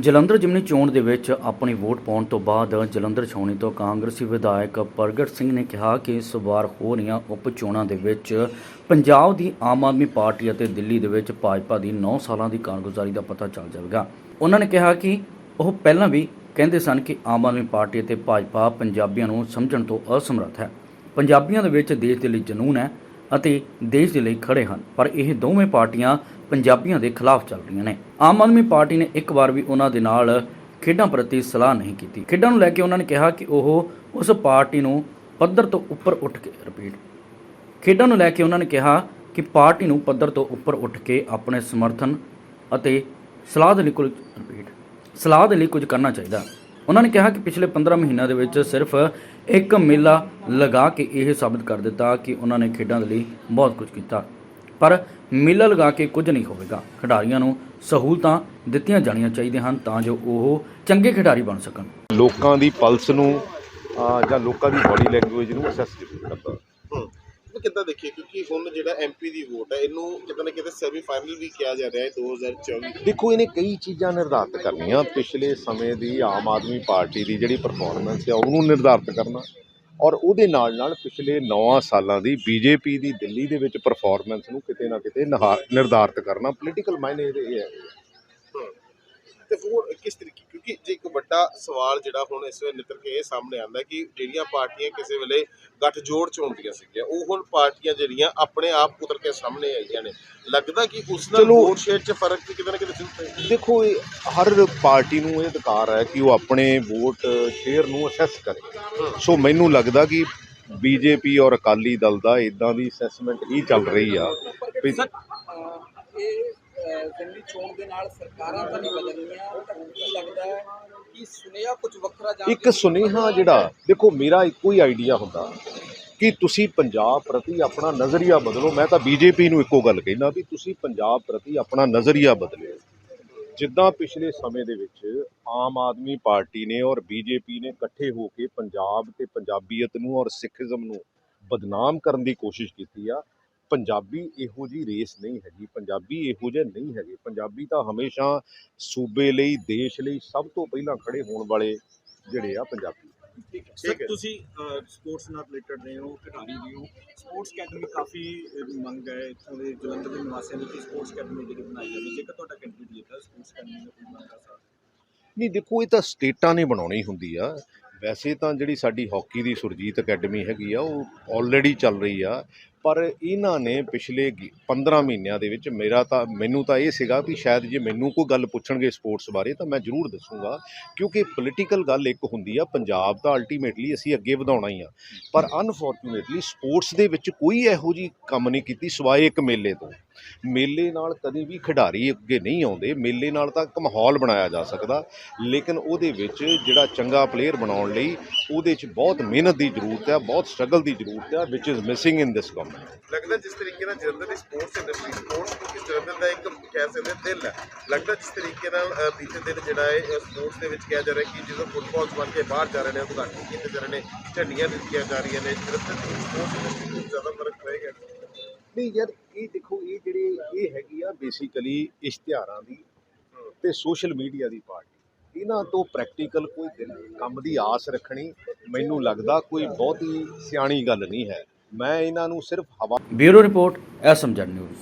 ਜਲੰਧਰ ਜਿਮਨੀ ਚੋਣ ਦੇ ਵਿੱਚ ਆਪਣੀ ਵੋਟ ਪਾਉਣ ਤੋਂ ਬਾਅਦ ਜਲੰਧਰ ਛਾਉਣੀ ਤੋਂ ਕਾਂਗਰਸੀ ਵਿਧਾਇਕ ਪ੍ਰਗਟ ਸਿੰਘ ਨੇ ਕਿਹਾ ਕਿ ਇਸ ਵਾਰ ਹੋ ਰਹੀਆਂ ਉਪ ਚੋਣਾਂ ਦੇ ਵਿੱਚ ਪੰਜਾਬ ਦੀ ਆਮ ਆਦਮੀ ਪਾਰਟੀ ਅਤੇ ਦਿੱਲੀ ਦੇ ਵਿੱਚ ਭਾਜਪਾ ਦੀ 9 ਸਾਲਾਂ ਦੀ ਕਾਰਗੁਜ਼ਾਰੀ ਦਾ ਪਤਾ ਚੱਲ ਜਾਵੇਗਾ। ਉਹਨਾਂ ਨੇ ਕਿਹਾ ਕਿ ਉਹ ਪਹਿਲਾਂ ਵੀ ਕਹਿੰਦੇ ਸਨ ਕਿ ਆਮ ਆਦਮੀ ਪਾਰਟੀ ਅਤੇ ਭਾਜਪਾ ਪੰਜਾਬੀਆਂ ਨੂੰ ਸਮਝਣ ਤੋਂ ਅਸਮਰੱਥ ਹੈ। ਪੰਜਾਬੀਆਂ ਦੇ ਵਿੱਚ ਦੇਸ਼ ਦੇ ਲਈ ਜਨੂਨ ਹੈ ਅਤੇ ਦੇਸ਼ ਦੇ ਲਈ ਖੜੇ ਹਨ, ਪਰ ਇਹ ਦੋਵੇਂ ਪਾਰਟੀਆਂ ਪੰਜਾਬੀਆਂ ਦੇ ਖਿਲਾਫ ਚੱਲ ਰਹੀਆਂ ਨੇ। ਆਮ ਆਦਮੀ ਪਾਰਟੀ ਨੇ ਇੱਕ ਵਾਰ ਵੀ ਉਹਨਾਂ ਦੇ ਨਾਲ ਖੇਡਾਂ ਪ੍ਰਤੀ ਸਲਾਹ ਨਹੀਂ ਕੀਤੀ। ਖੇਡਾਂ ਨੂੰ ਲੈ ਕੇ ਉਹਨਾਂ ਨੇ ਕਿਹਾ ਕਿ ਉਹ ਉਸ ਪਾਰਟੀ ਨੂੰ ਪੱਧਰ ਤੋਂ ਉੱਪਰ ਉੱਠ ਕੇ ਰਿਪੀਟ। ਖੇਡਾਂ ਨੂੰ ਲੈ ਕੇ ਉਹਨਾਂ ਨੇ ਕਿਹਾ ਕਿ ਪਾਰਟੀ ਨੂੰ ਪੱਧਰ ਤੋਂ ਉੱਪਰ ਉੱਠ ਕੇ ਆਪਣੇ ਸਮਰਥਨ ਅਤੇ ਸਲਾਹ ਦੇ ਲਈ ਕੁਝ ਰਿਪੀਟ। ਸਲਾਹ ਦੇ ਲਈ ਕੁਝ ਕਰਨਾ ਚਾਹੀਦਾ। ਉਹਨਾਂ ਨੇ ਕਿਹਾ ਕਿ ਪਿਛਲੇ 15 ਮਹੀਨਿਆਂ ਦੇ ਵਿੱਚ ਸਿਰਫ ਇੱਕ ਮੇਲਾ ਲਗਾ ਕੇ ਇਹ ਸਾਬਤ ਕਰ ਦਿੱਤਾ ਕਿ ਉਹਨਾਂ ਨੇ ਖੇਡਾਂ ਦੇ ਲਈ ਬਹੁਤ ਕੁਝ ਕੀਤਾ। ਪਰ ਮੇਲਾ ਲਗਾ ਕੇ ਕੁਝ ਨਹੀਂ ਹੋਵੇਗਾ। ਖਿਡਾਰੀਆਂ ਨੂੰ ਸਹੂਲਤਾਂ ਦਿੱਤੀਆਂ ਜਾਣੀਆਂ ਚਾਹੀਦੀਆਂ ਹਨ ਤਾਂ ਜੋ ਉਹ ਚੰਗੇ ਖਿਡਾਰੀ ਬਣ ਸਕਣ। ਲੋਕਾਂ ਦੀ ਪਲਸ ਨੂੰ ਅਹ ਜਾਂ ਲੋਕਾਂ ਦੀ ਬਾਡੀ ਲੈਂਗੁਏਜ ਨੂੰ ਅਸੈਸ ਜ਼ਰੂਰ ਕਰਦਾ ਹੂੰ। ਉਹ ਕਿੱਦਾਂ ਦੇਖੀਏ? ਕਿਉਂਕਿ ਹੁਣ ਜਿਹੜਾ ਐਮਪੀ ਦੀ ਵੋਟ ਹੈ ਇਹਨੂੰ ਕਿਤੇ ਨਾ ਕਿਤੇ ਸੈਮੀ ਫਾਈਨਲ ਵੀ ਕਿਹਾ ਜਾ ਰਿਹਾ ਹੈ 2024 ਦੇਖੋ ਇਹਨੇ ਕਈ ਚੀਜ਼ਾਂ ਨਿਰਧਾਰਿਤ ਕਰਨੀਆਂ। ਪਿਛਲੇ ਸਮੇਂ ਦੀ ਆਮ ਆਦਮੀ ਪਾਰਟੀ ਦੀ ਜਿਹੜੀ ਪਰਫਾਰਮੈਂਸ ਹੈ ਉਹਨੂੰ ਨਿਰਧਾਰਿਤ ਕਰਨਾ। ਔਰ ਉਹਦੇ ਨਾਲ ਨਾਲ ਪਿਛਲੇ 9 ਸਾਲਾਂ ਦੀ ਬੀਜੇਪੀ ਦੀ ਦਿੱਲੀ ਦੇ ਵਿੱਚ ਪਰਫਾਰਮੈਂਸ ਨੂੰ ਕਿਤੇ ਨਾ ਕਿਤੇ ਨਿਹਾ- ਨਿਰਧਾਰਿਤ ਕਰਨਾ ਪੋਲੀਟੀਕਲ ਮਾਇਨੇ ਇਹਦੇ ਇਹ ਹੈ। ਤੇ ਹੋਰ ਕਿਸ ਤਰੀਕੇ ਕਿਉਂਕਿ ਜੇ ਇੱਕ ਵੱਡਾ ਸਵਾਲ ਜਿਹੜਾ ਹੁਣ ਇਸ ਵੇਲੇ ਨਿਕਲ ਕੇ ਇਹ ਸਾਹਮਣੇ ਆਉਂਦਾ ਕਿ ਜਿਹੜੀਆਂ ਪਾਰਟੀਆਂ ਕਿਸੇ ਵੇਲੇ ਗੱਠਜੋੜ ਚ ਹੁੰਦੀਆਂ ਸੀਗੀਆਂ ਉਹ ਹੁਣ ਪਾਰਟੀਆਂ ਜਿਹੜੀਆਂ ਆਪਣੇ ਆਪ ਉਤਰ ਕੇ ਸਾਹਮਣੇ ਆਈਆਂ ਨੇ। ਲੱਗਦਾ ਕਿ ਉਸ ਨਾਲ। ਵੋਟ ਸ਼ੇਅਰ ਚ ਫ਼ਰਕ ਵੀ ਕਿਤੇ ਨਾ ਕਿਤੇ ਜ਼ਰੂਰ ਦੇਖੋ ਹਰ ਪਾਰਟੀ ਨੂੰ ਇਹ ਅਧਿਕਾਰ ਹੈ ਕਿ ਉਹ ਆਪਣੇ ਵੋਟ ਸ਼ੇਅਰ ਨੂੰ ਅਸੈਸ ਕਰੇ। ਸੋ ਮੈਨੂੰ ਲੱਗਦਾ ਕਿ ਬੀਜੇਪੀ ਔਰ ਅਕਾਲੀ ਦਲ ਦਾ ਇਦਾਂ ਦੀ ਅਸੈਸਮੈਂਟ ਹੀ ਚੱਲ ਰਹੀ ਆ। ਇਹ ਜ਼ਿਮਨੀ ਚੋਣ ਦੇ ਨਾਲ ਸਰਕਾਰਾਂ ਤਾਂ ਨਹੀਂ ਬਦਲਣੀਆਂ ਤਾਂ ਕੀ ਲੱਗਦਾ ਹੈ ਕਿ ਸੁਨੇਹਾ ਕੁਝ ਵੱਖਰਾ ਜਾਂ ਇੱਕ ਸੁਨੇਹਾ ਜਿਹੜਾ ਦੇਖੋ ਮੇਰਾ ਇੱਕੋ ਹੀ ਆਈਡੀਆ ਹੁੰਦਾ ਕਿ ਤੁਸੀਂ ਪੰਜਾਬ ਪ੍ਰਤੀ ਆਪਣਾ ਨਜ਼ਰੀਆ ਬਦਲੋ। ਮੈਂ ਤਾਂ ਬੀਜੇਪੀ ਨੂੰ ਇੱਕੋ ਗੱਲ ਕਹਿਣਾ ਵੀ ਤੁਸੀਂ ਪੰਜਾਬ ਪ੍ਰਤੀ ਆਪਣਾ ਨਜ਼ਰੀਆ ਬਦਲਿਓ। ਜਿੱਦਾਂ ਪਿਛਲੇ ਸਮੇਂ ਦੇ ਵਿੱਚ ਆਮ ਆਦਮੀ ਪਾਰਟੀ ਨੇ ਔਰ ਬੀਜੇਪੀ ਨੇ ਇਕੱਠੇ ਹੋ ਕੇ ਪੰਜਾਬ ਤੇ ਪੰਜਾਬੀਅਤ ਨੂੰ ਔਰ ਸਿੱਖੀਜ਼ਮ ਨੂੰ ਬਦਨਾਮ ਕਰਨ ਦੀ ਕੋਸ਼ਿਸ਼ ਕੀਤੀ ਆ ਪੰਜਾਬੀ ਇਹੋ ਜੀ ਰੇਸ ਨਹੀਂ ਹੈਗੀ ਪੰਜਾਬੀ ਇਹੋ ਜਿਹੇ ਨਹੀਂ ਹੈਗੇ। ਪੰਜਾਬੀ ਤਾਂ ਹਮੇਸ਼ਾ ਸੂਬੇ ਲਈ ਦੇਸ਼ ਲਈ ਸਭ ਤੋਂ ਪਹਿਲਾਂ ਖੜੇ ਹੋਣ ਵਾਲੇ ਜਿਹੜੇ ਆ ਪੰਜਾਬੀ। ਠੀਕ ਸਰ ਹੈ। ਤੁਸੀਂ ਸਪੋਰਟਸ ਨਾਲ ਰਿਲੇਟਡ ਰਹੇ ਹੋ ਖਿਡਾਰੀ ਵੀ ਹੋ। ਸਪੋਰਟਸ ਅਕੈਡਮੀ ਕਾਫੀ ਮੰਗ ਹੈ ਇੱਥੋਂ ਦੇ ਜਲੰਧਰ ਦੇ ਨਿਵਾਸੀਆਂ ਦੀ ਸਪੋਰਟਸ ਅਕੈਡਮੀ ਜਿਹੜੀ ਬਣਾਈ ਜਾਵੇ। ਜੇਕਰ ਤੁਹਾਡਾ ਕੈਂਡੀਡੇਟ ਜਿੱਤਾ ਸਪੋਰਟਸ ਅਕੈਡਮੀ ਦਾ ਕੋਈ ਮੰਗ ਹੈ ਸਰ? ਨਹੀਂ ਦੇਖੋ ਇਹ ਤਾਂ ਸਟੇਟਾਂ ਨੇ ਬਣਾਉਣੀ ਹੁੰਦੀ ਆ। ਵੈਸੇ ਤਾਂ ਜਿਹੜੀ ਸਾਡੀ ਹਾਕੀ ਦੀ ਸੁਰਜੀਤ ਅਕੈਡਮੀ ਹੈਗੀ ਆ, ਉਹ ਆਲਰੇਡੀ ਚੱਲ ਰਹੀ ਆ, ਪਰ ਇਹਨਾਂ ਨੇ ਪਿਛਲੇ ਗੀ- 15 ਮਹੀਨਿਆਂ ਦੇ ਵਿੱਚ ਮੇਰਾ ਤਾਂ, ਮੈਨੂੰ ਤਾਂ ਇਹ ਸੀਗਾ ਵੀ ਸ਼ਾਇਦ ਜੇ ਮੈਨੂੰ ਕੋਈ ਗੱਲ ਪੁੱਛਣਗੇ ਸਪੋਰਟਸ ਬਾਰੇ ਤਾਂ ਮੈਂ ਜ਼ਰੂਰ ਦੱਸੂਗਾ, ਕਿਉਂਕਿ ਪੋਲੀਟੀਕਲ ਗੱਲ ਇੱਕ ਹੁੰਦੀ ਆ, ਪੰਜਾਬ ਤਾਂ ਅਲਟੀਮੇਟਲੀ ਅਸੀਂ ਅੱਗੇ ਵਧਾਉਣਾ ਹੀ ਆ, ਪਰ ਅਨਫੋਰਚੂਨੇਟਲੀ ਸਪੋਰਟਸ ਦੇ ਵਿੱਚ ਕੋਈ ਇਹੋ ਜੀ ਕੰਮ ਨਹੀਂ ਕੀਤੀ, ਸਿਵਾਏ ਇੱਕ ਮੇਲੇ ਤੋਂ। ਮੇਲੇ ਨਾਲ ਕਦੇ ਵੀ ਖਿਡਾਰੀ ਅੱਗੇ ਨਹੀਂ ਆਉਂਦੇ। ਮੇਲੇ ਨਾਲ ਤਾਂ ਇੱਕ ਮਾਹੌਲ ਬਣਾਇਆ ਜਾ ਸਕਦਾ ਲੇਕਿਨ ਉਹਦੇ ਵਿੱਚ ਜਿਹੜਾ ਚੰਗਾ ਪਲੇਅਰ ਬਣਾਉਣ ਲਈ ਉਹਦੇ 'ਚ ਬਹੁਤ ਮਿਹਨਤ ਦੀ ਜ਼ਰੂਰਤ ਹੈ ਬਹੁਤ ਸਟਰਗਲ ਦੀ ਜ਼ਰੂਰਤ ਹੈ ਵਿਚ is missing in this government ਲੱਗਦਾ ਜਿਸ ਤਰੀਕੇ ਨਾਲ ਜਲੰਧਰ ਦੀ ਸਪੋਰਟਸ ਇੰਡਸਟਰੀ ਸਪੋਰਟਸ ਜਲੰਧਰ ਦਾ ਇੱਕ ਕਹਿ ਸਕਦੇ ਹਾਂ ਦਿਲ ਹੈ ਲੱਗਦਾ ਜਿਸ ਤਰੀਕੇ ਨਾਲ ਅ, ਬੀਤੇ ਦਿਨ ਜਿਹੜਾ ਹੈ ਸਪੋਰਟਸ ਦੇ ਵਿੱਚ ਕਿਹਾ ਜਾ ਰਿਹਾ ਕਿ ਜਦੋਂ ਫੁੱਟਬਾਲ ਬਣ ਕੇ ਬਾਹਰ ਜਾ ਰਹੇ ਨੇ ਉਦਘਾਟਨ ਕੀਤੇ ਜਾ ਰਹੇ ਨੇ ਝੰਡੀਆਂ ਦਿੱਤੀਆਂ ਜਾ ਰਹੀਆਂ ਨੇ ਜਲੰਧਰ ਦੀ ਸਪੋਰਟਸ ਇੰਡਸਟਰੀ ਨੂੰ ਜ਼ਿਆਦਾ ਫ਼ਰਕ ਪਏਗਾ ਨਹੀਂ ਯਾਰ ਇਹ ਦੇਖੋ, ਇਹ ਜਿਹੜੇ ਇਹ ਹੈਗੀ ਆ ਬੇਸਿਕਲੀ ਇਸ਼ਤਿਹਾਰਾਂ ਦੀ ਤੇ ਸੋਸ਼ਲ ਮੀਡੀਆ ਦੀ ਪਾਰਟੀ। ਇਹਨਾਂ ਤੋਂ ਪ੍ਰੈਕਟੀਕਲ ਕੋਈ ਕੰਮ ਦੀ ਆਸ ਰੱਖਣੀ ਮੈਨੂੰ ਲੱਗਦਾ ਕੋਈ ਬਹੁਤੀ ਸਿਆਣੀ ਗੱਲ ਨਹੀਂ ਹੈ। ਮੈਂ ਇਹਨਾਂ ਨੂੰ ਸਿਰਫ ਹਵਾ ਬਿਊਰੋ ਰਿਪੋਰਟ ਐਸਐਮਜੈਡ ਨਿਊਜ਼।